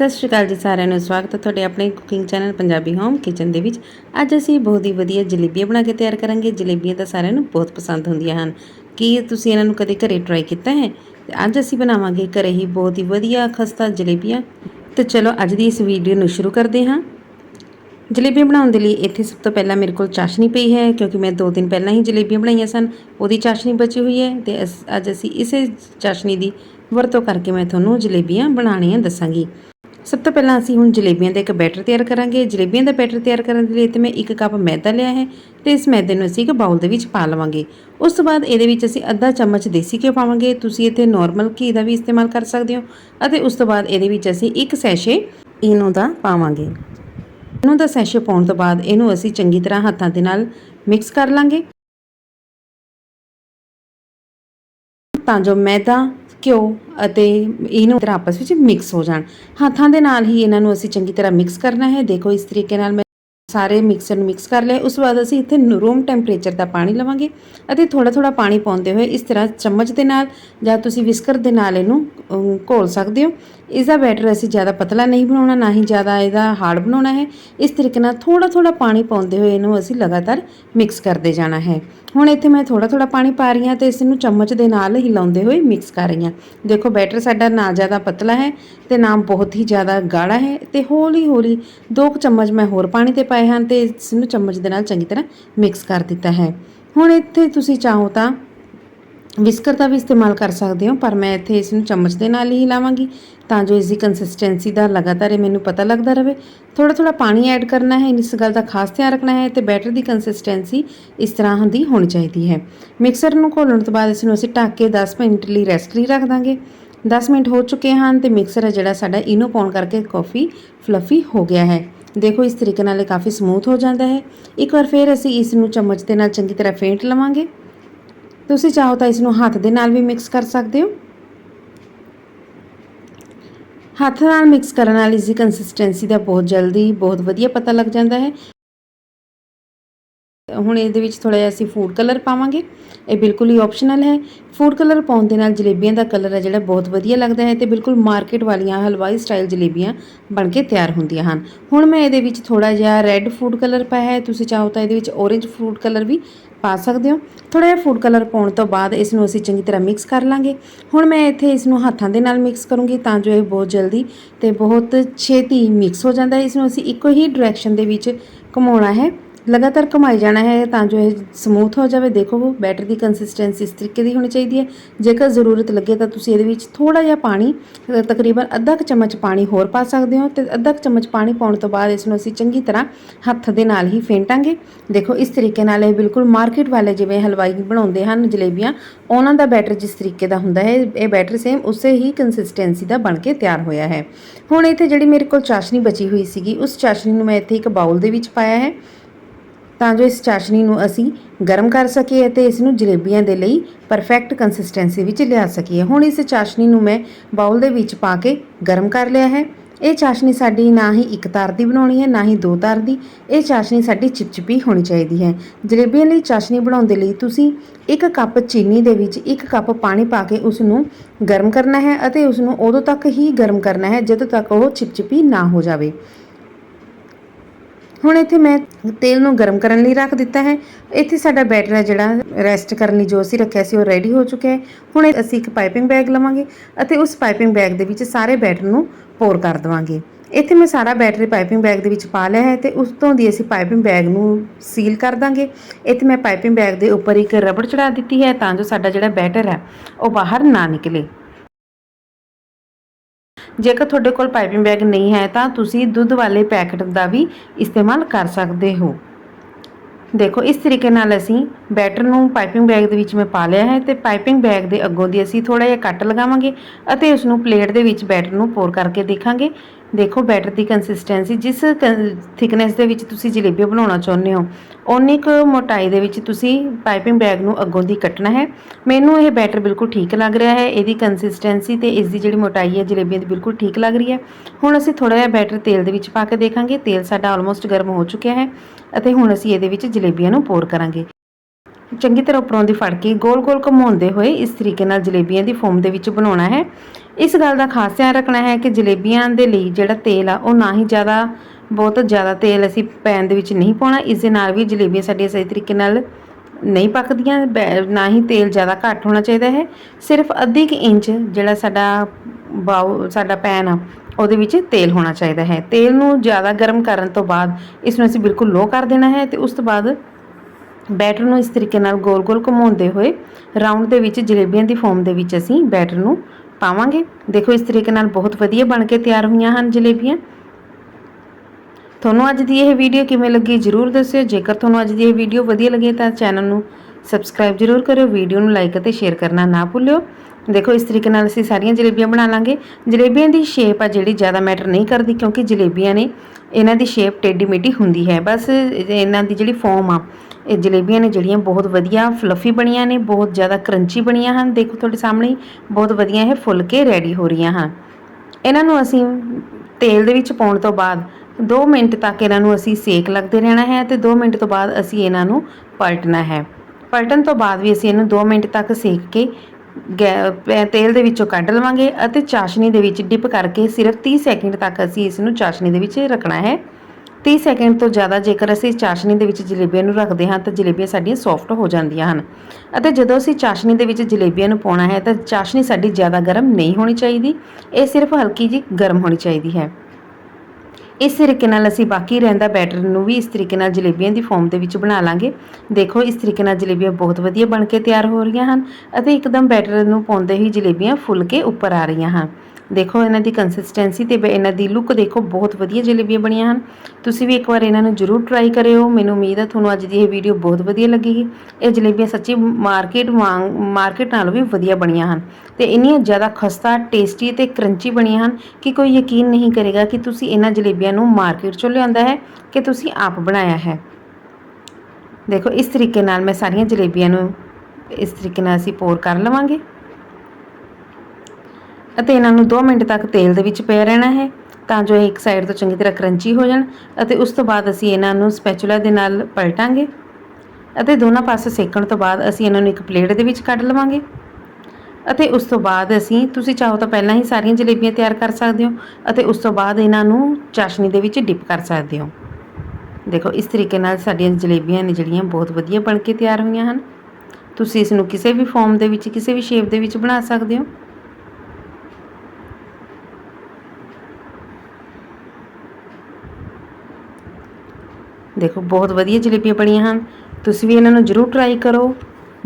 ਸਤਿ ਸ਼੍ਰੀ ਅਕਾਲ ਜੀ ਸਾਰਿਆਂ ਨੂੰ, ਸਵਾਗਤ ਹੈ ਤੁਹਾਡੇ ਆਪਣੇ cooking channel Punjabi home kitchen ਦੇ ਵਿੱਚ। ਅੱਜ ਅਸੀਂ ਬਹੁਤ ਹੀ ਵਧੀਆ ਜਲੇਬੀਆਂ ਬਣਾ ਕੇ ਤਿਆਰ ਕਰਾਂਗੇ। ਜਲੇਬੀਆਂ ਤਾਂ ਸਾਰਿਆਂ ਨੂੰ ਬਹੁਤ ਪਸੰਦ ਹੁੰਦੀਆਂ ਹਨ। ਕੀ ਤੁਸੀਂ ਇਹਨਾਂ ਨੂੰ ਕਦੇ ਘਰੇ ਟਰਾਈ ਕੀਤਾ ਹੈ? ਤੇ ਅੱਜ ਅਸੀਂ ਬਣਾਵਾਂਗੇ ਘਰੇ ਹੀ ਬਹੁਤ ਹੀ ਵਧੀਆ ਖਸਤਾ ਜਲੇਬੀਆਂ। ਤੇ ਚਲੋ, ਅੱਜ ਦੀ ਇਸ ਵੀਡੀਓ ਨੂੰ ਸ਼ੁਰੂ ਕਰਦੇ ਹਾਂ। ਜਲੇਬੀਆਂ ਬਣਾਉਣ ਦੇ ਲਈ ਇੱਥੇ ਸਭ ਤੋਂ ਪਹਿਲਾਂ ਮੇਰੇ ਕੋਲ ਚਾਸ਼ਨੀ ਪਈ ਹੈ, ਕਿਉਂਕਿ ਮੈਂ 2 ਦਿਨ ਪਹਿਲਾਂ ਹੀ ਜਲੇਬੀਆਂ ਬਣਾਈਆਂ ਸਨ। ਉਹਦੀ ਚਾਸ਼ਨੀ ਬਚੀ ਹੋਈ ਹੈ ਤੇ ਅੱਜ ਅਸੀਂ ਇਸੇ ਚਾਸ਼ਨੀ ਦੀ ਵਰਤੋਂ ਕਰਕੇ ਮੈਂ ਤੁਹਾਨੂੰ ਜਲੇਬੀਆਂ ਬਣਾਉਣੀਆਂ ਦੱਸਾਂਗੀ। ਸਭ ਤੋਂ ਪਹਿਲਾਂ ਅਸੀਂ ਹੁਣ ਜਲੇਬੀਆਂ ਦਾ ਇੱਕ ਬੈਟਰ ਤਿਆਰ ਕਰਾਂਗੇ। ਜਲੇਬੀਆਂ ਦਾ ਬੈਟਰ ਤਿਆਰ ਕਰਨ ਦੇ ਲਈ ਤੇ ਮੈਂ ਇੱਕ ਕੱਪ ਮੈਦਾ ਲਿਆ ਹੈ ਤੇ ਇਸ ਮੈਦੇ ਨੂੰ ਅਸੀਂ ਇੱਕ ਬਾਉਲ ਦੇ ਵਿੱਚ ਪਾ ਲਵਾਂਗੇ। ਉਸ ਤੋਂ ਬਾਅਦ ਇਹਦੇ ਵਿੱਚ ਅਸੀਂ ਅੱਧਾ ਚਮਚ ਦੇਸੀ ਘਿਓ ਪਾਵਾਂਗੇ। ਤੁਸੀਂ ਇੱਥੇ ਨਾਰਮਲ ਘੀ ਦਾ ਵੀ ਇਸਤੇਮਾਲ ਕਰ ਸਕਦੇ ਹੋ ਅਤੇ ਉਸ ਤੋਂ ਬਾਅਦ ਇਹਦੇ ਵਿੱਚ ਅਸੀਂ ਇੱਕ ਸੈਸ਼ੇ ਇਨੋ ਦਾ ਪਾਵਾਂਗੇ। ਇਹਨੂੰ ਦਾ ਸੈਸ਼ੇ ਪਾਉਣ ਤੋਂ ਬਾਅਦ ਇਹਨੂੰ ਅਸੀਂ ਚੰਗੀ ਤਰ੍ਹਾਂ ਹੱਥਾਂ ਦੇ ਨਾਲ ਮਿਕਸ ਕਰ ਲਾਂਗੇ। ਤਾਂ ਜੋ ਮੈਦਾ ਘਿਓ ਅਤੇ ਇਹਨੂੰ ਆਪਸ ਵਿੱਚ ਮਿਕਸ ਹੋ ਜਾਣ। ਹੱਥਾਂ ਦੇ ਨਾਲ ਹੀ ਇਹਨਾਂ ਨੂੰ ਅਸੀਂ ਚੰਗੀ ਤਰ੍ਹਾਂ ਮਿਕਸ ਕਰਨਾ ਹੈ। ਦੇਖੋ ਇਸ ਤਰੀਕੇ ਨਾਲ ਮੈਂ ਸਾਰੇ ਮਿਕਸਰ ਨੂੰ ਮਿਕਸ ਕਰ ਲਿਆ ਉਸ ਤੋਂ ਬਾਅਦ ਅਸੀਂ ਇੱਥੇ ਰੂਮ ਟੈਂਪਰੇਚਰ ਦਾ ਪਾਣੀ ਲਵਾਂਗੇ ਅਤੇ ਥੋੜਾ ਥੋੜਾ ਪਾਣੀ ਪਾਉਂਦੇ ਹੋਏ ਇਸ ਤਰ੍ਹਾਂ ਚਮਚ ਦੇ ਨਾਲ ਜਾਂ ਤੁਸੀਂ ਵਿਸਕਰ ਦੇ ਨਾਲ ਇਹਨੂੰ ਘੋਲ ਸਕਦੇ ਹੋ। ਇਸ ਦਾ ਬੈਟਰ ਅਸੀਂ ਜ਼ਿਆਦਾ ਪਤਲਾ ਨਹੀਂ ਬਣਾਉਣਾ, ਨਾ ਹੀ ਜ਼ਿਆਦਾ ਇਹਦਾ ਹਾਰਡ ਬਣਾਉਣਾ ਹੈ। ਇਸ ਤਰੀਕੇ ਨਾਲ ਥੋੜਾ ਥੋੜਾ ਪਾਣੀ ਪਾਉਂਦੇ ਹੋਏ ਇਹਨੂੰ ਅਸੀਂ ਲਗਾਤਾਰ ਮਿਕਸ ਕਰਦੇ ਜਾਣਾ ਹੈ। ਹੁਣ ਇੱਥੇ ਮੈਂ ਥੋੜਾ ਥੋੜਾ ਪਾਣੀ ਪਾ ਰਹੀ ਹਾਂ ਤੇ ਇਸ ਨੂੰ ਚਮਚ ਦੇ ਨਾਲ ਹਿਲਾਉਂਦੇ ਹੋਏ ਮਿਕਸ ਕਰ ਰਹੀ ਹਾਂ। ਦੇਖੋ ਬੈਟਰ ਸਾਡਾ ਨਾ ਜ਼ਿਆਦਾ ਪਤਲਾ ਹੈ ਤੇ ਨਾ ਬਹੁਤ ਹੀ ਜ਼ਿਆਦਾ ਗਾੜਾ ਹੈ ਤੇ ਹੌਲੀ ਹੌਲੀ ਦੋ ਕੁ ਚਮਚ ਮੈਂ ਹੋਰ ਪਾਣੀ ਤੇ ਪਾ ਪਾਏ ਹਨ ਤੇ ਇਸ ਨੂੰ ਚਮਚ ਦੇ ਨਾਲ ਚੰਗੀ ਤਰ੍ਹਾਂ ਮਿਕਸ ਕਰ ਦਿੱਤਾ ਹੈ। ਹੁਣ ਇੱਥੇ ਤੁਸੀਂ ਚਾਹੋ ਤਾਂ ਵਿਸਕਰ ਦਾ ਵੀ ਇਸਤੇਮਾਲ ਕਰ ਸਕਦੇ ਹੋ, ਪਰ ਮੈਂ ਇੱਥੇ ਇਸ ਨੂੰ ਚਮਚ ਦੇ ਨਾਲ ਹੀ ਲਾਵਾਂਗੀ ਤਾਂ ਜੋ ਇਸ ਦੀ ਕੰਸਿਸਟੈਂਸੀ ਦਾ ਲਗਾਤਾਰ ਇਹ ਮੈਨੂੰ ਪਤਾ ਲੱਗਦਾ ਰਹੇ। ਥੋੜਾ ਥੋੜਾ ਪਾਣੀ ਐਡ ਕਰਨਾ ਹੈ, ਇਸ ਗੱਲ ਦਾ ਖਾਸ ਧਿਆਨ ਰੱਖਣਾ ਹੈ ਤੇ ਬੈਟਰ ਦੀ ਕੰਸਿਸਟੈਂਸੀ ਇਸ ਤਰ੍ਹਾਂ ਦੀ ਹੋਣੀ ਚਾਹੀਦੀ ਹੈ। ਮਿਕਸਰ ਨੂੰ ਘੋਲਣ ਤੋਂ ਬਾਅਦ ਇਸ ਨੂੰ ਅਸੀਂ ਢੱਕ ਕੇ 10 ਮਿੰਟ ਲਈ ਰੈਸਟ ਲਈ ਰੱਖ ਦਾਂਗੇ। 10 ਮਿੰਟ ਹੋ ਚੁੱਕੇ ਹਨ ਤੇ ਮਿਕਸਰ ਹੈ ਜਿਹੜਾ ਸਾਡਾ ਇਨੋ ਪਾਉਣ ਕਰਕੇ ਕਾਫੀ ਫਲਫੀ ਹੋ ਗਿਆ ਹੈ। ਦੇਖੋ, ਇਸ ਤਰੀਕੇ ਨਾਲ ਇਹ ਕਾਫੀ ਸਮੂਥ ਹੋ ਜਾਂਦਾ ਹੈ। ਇੱਕ ਵਾਰ ਫਿਰ ਅਸੀਂ ਇਸ ਨੂੰ ਚਮਚ ਦੇ ਨਾਲ ਚੰਗੀ ਤਰ੍ਹਾਂ ਫੇਂਟ ਲਵਾਂਗੇ। ਤੁਸੀਂ ਚਾਹੋ ਤਾਂ ਇਸ ਨੂੰ ਹੱਥ ਦੇ ਨਾਲ ਵੀ ਮਿਕਸ ਕਰ ਸਕਦੇ ਹੋ। ਹੱਥ ਨਾਲ ਮਿਕਸ ਕਰਨ ਨਾਲ ਇਸ ਦੀ ਕੰਸਿਸਟੈਂਸੀ ਦਾ ਬਹੁਤ ਜਲਦੀ, ਬਹੁਤ ਵਧੀਆ ਪਤਾ ਲੱਗ ਜਾਂਦਾ ਹੈ। ਹੁਣ ਇਹਦੇ ਵਿੱਚ ਥੋੜਾ ਜਿਹਾ ਅਸੀਂ ਫੂਡ ਕਲਰ ਪਾਵਾਂਗੇ। ਇਹ ਬਿਲਕੁਲ ਹੀ ਆਪਸ਼ਨਲ ਹੈ। ਫੂਡ ਕਲਰ ਪਾਉਣ ਦੇ ਨਾਲ ਜਲੇਬੀਆਂ ਦਾ ਕਲਰ ਹੈ ਜਿਹੜਾ ਬਹੁਤ ਵਧੀਆ ਲੱਗਦਾ ਹੈ ਤੇ ਬਿਲਕੁਲ ਮਾਰਕੀਟ ਵਾਲੀਆਂ ਹਲਵਾਈ ਸਟਾਈਲ ਜਲੇਬੀਆਂ ਬਣ ਕੇ ਤਿਆਰ ਹੁੰਦੀਆਂ ਹਨ। ਹੁਣ ਮੈਂ ਇਹਦੇ ਵਿੱਚ ਥੋੜਾ ਜਿਹਾ ਰੈੱਡ ਫੂਡ ਕਲਰ ਪਾਇਆ ਹੈ। ਤੁਸੀਂ ਚਾਹੋ ਤਾਂ ਇਹਦੇ ਵਿੱਚ orange ਫੂਡ ਕਲਰ ਵੀ ਪਾ ਸਕਦੇ ਹੋ। ਥੋੜਾ ਜਿਹਾ ਫੂਡ ਕਲਰ ਪਾਉਣ ਤੋਂ ਬਾਅਦ ਇਸ ਨੂੰ ਅਸੀਂ ਚੰਗੀ ਤਰ੍ਹਾਂ ਮਿਕਸ ਕਰ ਲਾਂਗੇ। ਹੁਣ ਮੈਂ ਇੱਥੇ ਇਸ ਨੂੰ ਹੱਥਾਂ ਦੇ ਨਾਲ ਮਿਕਸ ਕਰੂੰਗੀ ਤਾਂ ਜੋ ਇਹ ਬਹੁਤ ਜਲਦੀ ਤੇ ਬਹੁਤ ਛੇਤੀ ਮਿਕਸ ਹੋ ਜਾਂਦਾ ਹੈ। ਇਸ ਨੂੰ ਅਸੀਂ ਇੱਕੋ ਹੀ ਡਾਇਰੈਕਸ਼ਨ ਦੇ ਵਿੱਚ ਘੁਮਾਉਣਾ ਹੈ। ਲਗਾਤਾਰ ਘੁਮਾਈ ਜਾਣਾ ਹੈ ਤਾਂ ਜੋ ਇਹ ਸਮੂਥ ਹੋ ਜਾਵੇ। ਦੇਖੋ, ਬੈਟਰ ਦੀ ਕੰਸਿਸਟੈਂਸੀ ਇਸ ਤਰੀਕੇ ਦੀ ਹੋਣੀ ਚਾਹੀਦੀ ਹੈ। ਜੇਕਰ ਜ਼ਰੂਰਤ ਲੱਗੇ ਤਾਂ ਤੁਸੀਂ ਇਹਦੇ ਵਿੱਚ ਥੋੜਾ ਜਿਹਾ ਪਾਣੀ ਤਕਰੀਬਨ ਅੱਧਾ ਕੁ ਚਮਚ ਪਾਣੀ ਹੋਰ ਪਾ ਸਕਦੇ ਹੋ ਤੇ ਅੱਧਾ ਕੁ ਚਮਚ ਪਾਣੀ ਪਾਉਣ ਤੋਂ ਬਾਅਦ ਇਸ ਨੂੰ ਅਸੀਂ ਚੰਗੀ ਤਰ੍ਹਾਂ ਹੱਥ ਦੇ ਨਾਲ ਹੀ ਫੇਂਟਾਂਗੇ। ਦੇਖੋ, ਇਸ ਤਰੀਕੇ ਨਾਲ ਇਹ ਬਿਲਕੁਲ ਮਾਰਕੀਟ ਵਾਲੇ ਜਿਵੇਂ ਹਲਵਾਈ ਬਣਾਉਂਦੇ ਹਨ, ਜਲੇਬੀਆਂ, ਉਹਨਾਂ ਦਾ ਬੈਟਰ ਜਿਸ ਤਰੀਕੇ ਦਾ ਹੁੰਦਾ ਹੈ, ਇਹ ਬੈਟਰ ਸੇਮ ਉਸੇ ਹੀ ਕੰਸਿਸਟੈਂਸੀ ਦਾ ਬਣ ਕੇ ਤਿਆਰ ਹੋਇਆ ਹੈ। ਹੁਣ ਇੱਥੇ ਜਿਹੜੀ ਮੇਰੇ ਕੋਲ ਚਾਸ਼ਨੀ ਬਚੀ ਹੋਈ ਸੀਗੀ, ਉਸ ਚਾਸ਼ਨੀ ਨੂੰ ਮੈਂ ਇੱਥੇ ਇੱਕ ਬਾਉਲ ਦੇ ਵਿੱਚ ਪਾਇਆ ਹੈ। ਤਾਂ ਜੋ ਇਸ ਚਾਸ਼ਨੀ ਨੂੰ ਅਸੀਂ ਗਰਮ ਕਰ ਸਕੀਏ ਅਤੇ ਇਸ ਨੂੰ ਜਲੇਬੀਆਂ ਦੇ ਲਈ ਪਰਫੈਕਟ ਕੰਸਿਸਟੈਂਸੀ ਵਿੱਚ ਲਿਆ ਸਕੀਏ। ਹੁਣ ਇਸ ਚਾਸ਼ਨੀ ਨੂੰ ਮੈਂ ਬਾਉਲ ਦੇ ਵਿੱਚ ਪਾ ਕੇ ਗਰਮ ਕਰ ਲਿਆ ਹੈ। ਇਹ ਚਾਸ਼ਨੀ ਸਾਡੀ ਨਾ ਹੀ ਇੱਕ ਤਾਰ ਦੀ ਬਣਾਉਣੀ ਹੈ, ਨਾ ਹੀ ਦੋ ਤਾਰ ਦੀ। ਇਹ ਚਾਸ਼ਨੀ ਸਾਡੀ ਚਿਪਚਿਪੀ ਹੋਣੀ ਚਾਹੀਦੀ ਹੈ। ਜਲੇਬੀਆਂ ਲਈ ਚਾਸ਼ਨੀ ਬਣਾਉਣ ਦੇ ਲਈ ਤੁਸੀਂ ਇੱਕ ਕੱਪ ਚੀਨੀ ਦੇ ਵਿੱਚ ਇੱਕ ਕੱਪ ਪਾਣੀ ਪਾ ਕੇ ਉਸ ਨੂੰ ਗਰਮ ਕਰਨਾ ਹੈ ਅਤੇ ਉਸ ਨੂੰ ਉਦੋਂ ਤੱਕ ਹੀ ਗਰਮ ਕਰਨਾ ਹੈ ਜਦੋਂ ਤੱਕ ਉਹ ਚਿਪਚਿਪੀ ਨਾ ਹੋ ਜਾਵੇ। ਹੁਣ ਇੱਥੇ ਮੈਂ ਤੇਲ ਨੂੰ ਗਰਮ ਕਰਨ ਲਈ ਰੱਖ ਦਿੱਤਾ ਹੈ। ਇੱਥੇ ਸਾਡਾ ਬੈਟਰ ਹੈ ਜਿਹੜਾ ਰੈਸਟ ਕਰਨ ਲਈ ਜੋ ਅਸੀਂ ਰੱਖਿਆ ਸੀ ਉਹ ਰੈਡੀ ਹੋ ਚੁੱਕਿਆ ਹੈ। ਹੁਣ ਅਸੀਂ ਇੱਕ ਪਾਈਪਿੰਗ ਬੈਗ ਲਵਾਂਗੇ ਅਤੇ ਉਸ ਪਾਈਪਿੰਗ ਬੈਗ ਦੇ ਵਿੱਚ ਸਾਰੇ ਬੈਟਰ ਨੂੰ ਪੋਰ ਕਰ ਦੇਵਾਂਗੇ। ਇੱਥੇ ਮੈਂ ਸਾਰਾ ਬੈਟਰੀ ਪਾਈਪਿੰਗ ਬੈਗ ਦੇ ਵਿੱਚ ਪਾ ਲਿਆ ਹੈ ਤੇ ਉਸ ਤੋਂ ਦੀ ਅਸੀਂ ਪਾਈਪਿੰਗ ਬੈਗ ਨੂੰ ਸੀਲ ਕਰ ਦਾਂਗੇ। ਇੱਥੇ ਮੈਂ ਪਾਈਪਿੰਗ ਬੈਗ ਦੇ ਉੱਪਰ ਇੱਕ ਰਬੜ ਚੜਾ ਦਿੱਤੀ ਹੈ ਤਾਂ ਜੋ ਸਾਡਾ ਜਿਹੜਾ ਬੈਟਰ ਹੈ ਉਹ ਬਾਹਰ ਨਾ ਨਿਕਲੇ। ਜੇਕਰ ਤੁਹਾਡੇ ਕੋਲ ਪਾਈਪਿੰਗ ਬੈਗ ਨਹੀਂ ਹੈ ਤਾਂ ਤੁਸੀਂ ਦੁੱਧ ਵਾਲੇ ਪੈਕੇਟ ਦਾ ਵੀ ਇਸਤੇਮਾਲ ਕਰ ਸਕਦੇ ਹੋ। ਦੇਖੋ, ਇਸ ਤਰੀਕੇ ਨਾਲ ਅਸੀਂ ਬੈਟਰ ਨੂੰ ਪਾਈਪਿੰਗ ਬੈਗ ਦੇ ਵਿੱਚ ਮੈਂ ਪਾ ਲਿਆ ਹੈ ਤੇ ਪਾਈਪਿੰਗ ਬੈਗ ਦੇ ਅੱਗੋਂ ਦੀ ਅਸੀਂ ਥੋੜਾ ਜਿਹਾ ਕੱਟ ਲਗਾਵਾਂਗੇ ਅਤੇ ਉਸ ਨੂੰ ਪਲੇਟ ਦੇ ਵਿੱਚ ਬੈਟਰ ਨੂੰ ਪੋਰ ਕਰਕੇ ਦੇਖਾਂਗੇ। ਦੇਖੋ ਬੈਟਰ ਦੀ ਕੰਸਿਸਟੈਂਸੀ ਜਿਸ ਥਿਕਨੈਸ ਦੇ ਵਿੱਚ ਤੁਸੀਂ ਜਲੇਬੀ ਬਣਾਉਣਾ ਚਾਹੁੰਦੇ ਹੋ, ਓਨੀ ਕੁ ਮੋਟਾਈ ਦੇ ਵਿੱਚ ਤੁਸੀਂ ਪਾਈਪਿੰਗ ਬੈਗ ਨੂੰ ਅੱਗੋਂ ਦੀ ਕੱਟਣਾ ਹੈ। ਮੈਨੂੰ ਇਹ ਬੈਟਰ ਬਿਲਕੁਲ ਠੀਕ ਲੱਗ ਰਿਹਾ ਹੈ, ਇਹਦੀ ਕੰਸਿਸਟੈਂਸੀ ਤੇ ਇਸ ਦੀ ਜਿਹੜੀ ਮੋਟਾਈ ਹੈ, ਜਲੇਬੀਆਂ ਦੀ ਬਿਲਕੁਲ ਠੀਕ ਲੱਗ ਰਹੀ ਹੈ। ਹੁਣ ਅਸੀਂ ਥੋੜਾ ਜਿਹਾ ਬੈਟਰ ਤੇਲ ਦੇ ਵਿੱਚ ਪਾ ਕੇ ਦੇਖਾਂਗੇ, ਤੇਲ ਸਾਡਾ ਆਲਮੋਸਟ ਗਰਮ ਹੋ ਚੁੱਕਿਆ ਹੈ ਅਤੇ ਹੁਣ ਅਸੀਂ ਇਹਦੇ ਵਿੱਚ ਜਲੇਬੀਆਂ ਨੂੰ ਪੋਰ ਕਰਾਂਗੇ। ਚੰਗੀ ਤਰ੍ਹਾਂ ਉੱਪਰੋਂ ਦੀ ਫੜ ਕੇ ਗੋਲ-ਗੋਲ ਘੁਮਾਉਂਦੇ ਹੋਏ ਇਸ ਤਰੀਕੇ ਨਾਲ ਜਲੇਬੀਆਂ ਦੀ ਫੋਮ ਦੇ ਵਿੱਚ ਬਣਾਉਣਾ ਹੈ। ਇਸ ਗੱਲ ਦਾ ਖਾਸ ਧਿਆਨ ਰੱਖਣਾ ਹੈ ਕਿ ਜਲੇਬੀਆਂ ਦੇ ਲਈ ਜਿਹੜਾ ਤੇਲ ਆ, ਉਹ ਨਾ ਹੀ ਜ਼ਿਆਦਾ, ਬਹੁਤ ਜ਼ਿਆਦਾ ਤੇਲ ਅਸੀਂ ਪੈਨ ਦੇ ਵਿੱਚ ਨਹੀਂ ਪਾਉਣਾ। ਇਸ ਦੇ ਨਾਲ ਵੀ ਜਲੇਬੀਆਂ ਸਾਡੀਆਂ ਸਹੀ ਤਰੀਕੇ ਨਾਲ ਨਹੀਂ ਪੱਕਦੀਆਂ, ਬੈ- ਨਾ ਹੀ ਤੇਲ ਜ਼ਿਆਦਾ ਘੱਟ ਹੋਣਾ ਚਾਹੀਦਾ ਹੈ। ਸਿਰਫ ਅੱਧੀ ਕੁ ਇੰਚ ਜਿਹੜਾ ਸਾਡਾ ਬਾਉ ਸਾਡਾ ਪੈਨ ਆ, ਉਹਦੇ ਵਿੱਚ ਤੇਲ ਹੋਣਾ ਚਾਹੀਦਾ ਹੈ। ਤੇਲ ਨੂੰ ਜ਼ਿਆਦਾ ਗਰਮ ਕਰਨ ਤੋਂ ਬਾਅਦ ਇਸ ਨੂੰ ਅਸੀਂ ਬਿਲਕੁਲ ਲੋ ਕਰ ਦੇਣਾ ਹੈ ਤੇ ਉਸ ਤੋਂ ਬਾਅਦ ਬੈਟਰ ਨੂੰ ਇਸ ਤਰੀਕੇ ਨਾਲ ਗੋਲ-ਗੋਲ ਘੁਮਾਉਂਦੇ ਹੋਏ ਰਾਉਂਡ ਦੇ ਵਿੱਚ, ਜਲੇਬੀਆਂ ਦੀ ਫੋਮ ਦੇ ਵਿੱਚ ਅਸੀਂ ਬੈਟਰ ਨੂੰ ਪਾਵਾਂਗੇ। ਦੇਖੋ, ਇਸ ਤਰੀਕੇ ਨਾਲ ਬਹੁਤ ਵਧੀਆ ਬਣ ਕੇ ਤਿਆਰ ਹੋਈਆਂ ਹਨ ਜਲੇਬੀਆਂ। ਤੁਹਾਨੂੰ ਅੱਜ ਦੀ ਇਹ ਵੀਡੀਓ ਕਿਵੇਂ ਲੱਗੀ ਜਰੂਰ ਦੱਸਿਓ। ਜੇਕਰ ਤੁਹਾਨੂੰ ਅੱਜ ਦੀ ਇਹ ਵੀਡੀਓ ਵਧੀਆ ਲੱਗੀ, ਤਾਂ ਚੈਨਲ ਨੂੰ ਸਬਸਕ੍ਰਾਈਬ ਜਰੂਰ ਕਰਿਓ, ਵੀਡੀਓ ਨੂੰ ਲਾਈਕ ਅਤੇ ਸ਼ੇਅਰ ਕਰਨਾ ਨਾ ਭੁੱਲਿਓ। ਦੇਖੋ, ਇਸ ਤਰੀਕੇ ਨਾਲ ਅਸੀਂ ਸਾਰੀਆਂ ਜਲੇਬੀਆਂ ਬਣਾ ਲਾਂਗੇ। ਜਲੇਬੀਆਂ ਦੀ ਸ਼ੇਪ ਆ ਜਿਹੜੀ ਜ਼ਿਆਦਾ ਮੈਟਰ ਨਹੀਂ ਕਰਦੀ, ਕਿਉਂਕਿ ਜਲੇਬੀਆਂ ਨੇ ਇਹਨਾਂ ਦੀ ਸ਼ੇਪ ਟੇਢੀ ਮੇਢੀ ਹੁੰਦੀ ਹੈ। ਬਸ ਇਹਨਾਂ ਦੀ ਜਿਹੜੀ ਫੋਮ ਆ ਇਹ ਜਲੇਬੀਆਂ ਨੇ ਜਿਹੜੀਆਂ ਬਹੁਤ ਵਧੀਆ ਫਲਫੀ ਬਣੀਆਂ ਨੇ, ਬਹੁਤ ਜ਼ਿਆਦਾ ਕਰੰਚੀ ਬਣੀਆਂ ਹਨ। ਦੇਖੋ ਤੁਹਾਡੇ ਸਾਹਮਣੇ ਬਹੁਤ ਵਧੀਆ ਇਹ ਫੁੱਲ ਕੇ ਰੈਡੀ ਹੋ ਰਹੀਆਂ ਹਨ। ਇਹਨਾਂ ਨੂੰ ਅਸੀਂ ਤੇਲ ਦੇ ਵਿੱਚ ਪਾਉਣ ਤੋਂ ਬਾਅਦ 2 ਮਿੰਟ ਤੱਕ ਇਹਨਾਂ ਨੂੰ ਅਸੀਂ ਸੇਕ ਲੱਗਦੇ ਰਹਿਣਾ ਹੈ ਤੇ 2 ਮਿੰਟ ਤੋਂ ਬਾਅਦ ਅਸੀਂ ਇਹਨਾਂ ਨੂੰ ਪਲਟਣਾ ਹੈ। ਪਲਟਣ ਤੋਂ ਬਾਅਦ ਵੀ ਅਸੀਂ ਇਹਨੂੰ 2 ਮਿੰਟ ਤੱਕ ਸੇਕ ਕੇ ਗੈ- ਪੈ- ਤੇਲ ਦੇ ਵਿੱਚੋਂ ਕੱਢ ਲਵਾਂਗੇ ਅਤੇ ਚਾਸ਼ਨੀ ਦੇ ਵਿੱਚ ਡਿਪ ਕਰਕੇ ਸਿਰਫ 30 ਸੈਕਿੰਡ ਤੱਕ ਅਸੀਂ ਇਸ ਨੂੰ ਚਾਸ਼ਨੀ ਦੇ ਵਿੱਚ ਰੱਖਣਾ ਹੈ। 30 ਸੈਕਿੰਡ ਤੋਂ ਜ਼ਿਆਦਾ ਜੇਕਰ ਅਸੀਂ ਚਾਸ਼ਨੀ ਦੇ ਵਿੱਚ ਜਲੇਬੀਆਂ ਨੂੰ ਰੱਖਦੇ ਹਾਂ ਤਾਂ ਜਲੇਬੀਆਂ ਸਾਡੀਆਂ ਸੌਫਟ ਹੋ ਜਾਂਦੀਆਂ ਹਨ। ਅਤੇ ਜਦੋਂ ਅਸੀਂ ਚਾਸ਼ਨੀ ਦੇ ਵਿੱਚ ਜਲੇਬੀਆਂ ਨੂੰ ਪਾਉਣਾ ਹੈ ਤਾਂ ਚਾਸ਼ਨੀ ਸਾਡੀ ਜ਼ਿਆਦਾ ਗਰਮ ਨਹੀਂ ਹੋਣੀ ਚਾਹੀਦੀ, ਇਹ ਸਿਰਫ ਹਲਕੀ ਜਿਹੀ ਗਰਮ ਹੋਣੀ ਚਾਹੀਦੀ ਹੈ। ਇਸ ਤਰੀਕੇ ਨਾਲ ਅਸੀਂ ਬਾਕੀ ਰਹਿੰਦਾ ਬੈਟਰ ਨੂੰ ਵੀ ਇਸ ਤਰੀਕੇ ਨਾਲ ਜਲੇਬੀਆਂ ਦੀ ਫਾਰਮ ਦੇ ਵਿੱਚ ਬਣਾ ਲਾਂਗੇ। ਦੇਖੋ, ਇਸ ਤਰੀਕੇ ਨਾਲ ਜਲੇਬੀਆਂ ਬਹੁਤ ਵਧੀਆ ਬਣ ਕੇ ਤਿਆਰ ਹੋ ਰਹੀਆਂ ਹਨ ਅਤੇ ਇੱਕਦਮ ਬੈਟਰ ਨੂੰ ਪਾਉਂਦੇ ਹੀ ਜਲੇਬੀਆਂ ਫੁੱਲ ਕੇ ਉੱਪਰ ਆ ਰਹੀਆਂ ਹਨ। ਦੇਖੋ, ਇਹਨਾਂ ਦੀ ਕੰਸਿਸਟੈਂਸੀ ਤੇ ਬ- ਇਹਨਾਂ ਦੀ ਲੁੱਕ ਦੇਖੋ, ਬਹੁਤ ਵਧੀਆ ਜਲੇਬੀਆਂ ਬਣੀਆਂ ਹਨ। ਤੁਸੀਂ ਵੀ ਇੱਕ ਵਾਰ ਇਹਨਾਂ ਨੂੰ ਜ਼ਰੂਰ ਟਰਾਈ ਕਰਿਓ। ਮੈਨੂੰ ਉਮੀਦ ਹੈ ਤੁਹਾਨੂੰ ਅੱਜ ਦੀ ਇਹ ਵੀਡੀਓ ਬਹੁਤ ਵਧੀਆ ਲੱਗੇਗੀ। ਇਹ ਜਲੇਬੀਆਂ ਸੱਚੀ ਮਾਰਕੀਟ ਵਾਂਗ ਮਾਰਕੀਟ ਨਾਲੋਂ ਵੀ ਵਧੀਆ ਬਣੀਆਂ ਹਨ। ਤੇ ਇੰਨੀਆਂ ਜ਼ਿਆਦਾ ਖਸਤਾ ਟੇਸਟੀ ਤੇ ਕਰੰਚੀ ਬਣੀਆਂ ਹਨ ਕਿ ਕੋਈ ਯਕੀਨ ਨਹੀਂ ਕਰੇਗਾ ਕਿ ਤੁਸੀਂ ਇਹਨਾਂ ਜਲੇਬੀਆਂ ਨੂੰ ਮਾਰਕੀਟ ਚੋਂ ਲਿਆਂਦਾ ਹੈ ਕਿ ਤੁਸੀਂ ਆਪ ਬਣਾਇਆ ਹੈ। ਦੇਖੋ, ਇਸ ਤਰੀਕੇ ਨਾਲ ਮੈਂ ਸਾਰੀਆਂ ਜਲੇਬੀਆਂ ਨੂੰ ਇਸ ਤਰੀਕੇ ਨਾਲ ਅਸੀਂ ਪੋਰ ਕਰ ਲਵਾਂਗੇ। ਅਤੇ ਇਹਨਾਂ ਨੂੰ 2 ਮਿੰਟ ਤੱਕ ਤੇਲ ਦੇ ਵਿੱਚ ਪਿਆ ਰਹਿਣਾ ਹੈ ਤਾਂ ਜੋ ਇਹ ਇੱਕ ਸਾਈਡ ਤੋਂ ਚੰਗੀ ਤਰ੍ਹਾਂ ਕਰੰਚੀ ਹੋ ਜਾਣ ਅਤੇ ਉਸ ਤੋਂ ਬਾਅਦ ਅਸੀਂ ਇਹਨਾਂ ਨੂੰ ਸਪੈਚੂਲਾ ਦੇ ਨਾਲ ਪਲਟਾਂਗੇ ਅਤੇ ਦੋਨਾਂ ਪਾਸੇ ਸੇਕਣ ਤੋਂ ਬਾਅਦ ਅਸੀਂ ਇਹਨਾਂ ਨੂੰ ਇੱਕ ਪਲੇਟ ਦੇ ਵਿੱਚ ਕੱਢ ਲਵਾਂਗੇ। ਅਤੇ ਉਸ ਤੋਂ ਬਾਅਦ ਅਸੀਂ, ਤੁਸੀਂ ਚਾਹੋ ਤਾਂ ਪਹਿਲਾਂ ਹੀ ਸਾਰੀਆਂ ਜਲੇਬੀਆਂ ਤਿਆਰ ਕਰ ਸਕਦੇ ਹੋ ਅਤੇ ਉਸ ਤੋਂ ਬਾਅਦ ਇਹਨਾਂ ਨੂੰ ਚਾਸ਼ਨੀ ਦੇ ਵਿੱਚ ਡਿਪ ਕਰ ਸਕਦੇ ਹੋ। ਦੇਖੋ, ਇਸ ਤਰੀਕੇ ਨਾਲ ਸਾਡੀਆਂ ਜਲੇਬੀਆਂ ਨੇ ਜਿਹੜੀਆਂ ਬਹੁਤ ਵਧੀਆ ਬਣ ਕੇ ਤਿਆਰ ਹੋਈਆਂ ਹਨ। ਤੁਸੀਂ ਇਸ ਨੂੰ ਕਿਸੇ ਵੀ ਫਾਰਮ ਦੇ ਵਿੱਚ, ਕਿਸੇ ਵੀ ਸ਼ੇਪ ਦੇ ਵਿੱਚ ਬਣਾ ਸਕਦੇ ਹੋ। ਦੇਖੋ, ਬਹੁਤ ਵਧੀਆ ਜਲੇਬੀਆਂ ਬਣੀਆਂ ਹਨ। ਤੁਸੀਂ ਵੀ ਇਹਨਾਂ ਨੂੰ ਜ਼ਰੂਰ ਟਰਾਈ ਕਰੋ।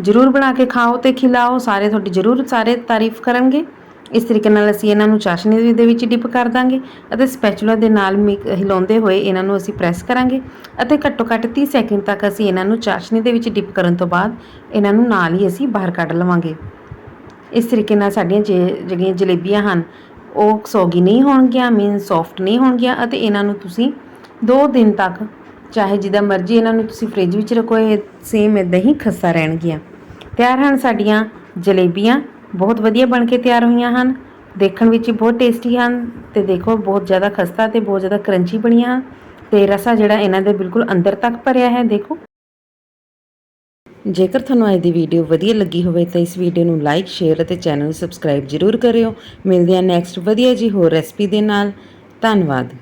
ਜ਼ਰੂਰ ਬਣਾ ਕੇ ਖਾਓ ਤੇ ਖਿਲਾਓ। ਸਾਰੇ ਤੁਹਾਡੀ ਜ਼ਰੂਰ ਸਾਰੇ ਤਾਰੀਫ ਕਰਨਗੇ। ਇਸ ਤਰੀਕੇ ਨਾਲ ਅਸੀਂ ਇਹਨਾਂ ਨੂੰ ਚਾਸ਼ਨੀ ਦੇ ਵਿੱਚ ਡਿਪ ਕਰ ਦਾਂਗੇ ਅਤੇ ਸਪੈਚੂਲਾ ਦੇ ਨਾਲ ਮਿਕ ਹਿਲਾਉਂਦੇ ਹੋਏ ਇਹਨਾਂ ਨੂੰ ਅਸੀਂ ਪ੍ਰੈਸ ਕਰਾਂਗੇ ਅਤੇ ਘੱਟੋ ਘੱਟ 30 ਸੈਕਿੰਡ ਤੱਕ ਅਸੀਂ ਇਹਨਾਂ ਨੂੰ ਚਾਸ਼ਨੀ ਦੇ ਵਿੱਚ ਡਿਪ ਕਰਨ ਤੋਂ ਬਾਅਦ ਇਹਨਾਂ ਨੂੰ ਨਾਲ ਹੀ ਅਸੀਂ ਬਾਹਰ ਕੱਢ ਲਵਾਂਗੇ। ਇਸ ਤਰੀਕੇ ਨਾਲ ਸਾਡੀਆਂ ਜੇ- ਜਿਹੜੀਆਂ ਜਲੇਬੀਆਂ ਹਨ, ਉਹ ਸੌਗੀ ਨਹੀਂ ਹੋਣਗੀਆਂ ਮੀਨ ਸੌਫਟ ਨਹੀਂ ਹੋਣਗੀਆਂ ਅਤੇ ਇਹਨਾਂ ਨੂੰ ਤੁਸੀਂ 2 ਦਿਨ ਤੱਕ ਚਾਹੇ ਜਿੱਦਾਂ ਮਰਜ਼ੀ ਇਹਨਾਂ ਨੂੰ ਤੁਸੀਂ ਫ੍ਰਿਜ ਵਿੱਚ ਰੱਖੋ, ਇਹ ਸੇਮ ਇਦਾਂ ਹੀ ਖਸਤਾ ਰਹਿਣਗੀਆਂ। ਤਿਆਰ ਹਨ ਸਾਡੀਆਂ ਜਲੇਬੀਆਂ, ਬਹੁਤ ਵਧੀਆ ਬਣ ਕੇ ਤਿਆਰ ਹੋਈਆਂ ਹਨ। ਦੇਖਣ ਵਿੱਚ ਹੀ ਬਹੁਤ ਟੇਸਟੀ ਹਨ ਤੇ ਦੇਖੋ ਬਹੁਤ ਜ਼ਿਆਦਾ ਖਸਤਾ ਤੇ ਬਹੁਤ ਜ਼ਿਆਦਾ ਕਰੰਚੀ ਬਣੀਆਂ ਹਨ ਤੇ ਰਸਾ ਜਿਹੜਾ ਇਹਨਾਂ ਦੇ ਬਿਲਕੁਲ ਅੰਦਰ ਤੱਕ ਭਰਿਆ ਹੈ, ਦੇਖੋ। ਜੇਕਰ ਤੁਹਾਨੂੰ ਅੱਜ ਦੀ ਵੀਡੀਓ ਵਧੀਆ ਲੱਗੀ ਹੋਵੇ ਤਾਂ ਇਸ ਵੀਡੀਓ ਨੂੰ ਲਾਈਕ ਸ਼ੇਅਰ ਅਤੇ ਚੈਨਲ ਨੂੰ ਸਬਸਕ੍ਰਾਈਬ ਜ਼ਰੂਰ ਕਰਿਓ। ਮਿਲਦੇ ਹਾਂ ਨੈਕਸਟ ਵਧੀਆ ਜੀ ਹੋਰ ਰੈਸਪੀ ਦੇ ਨਾਲ। ਧੰਨਵਾਦ।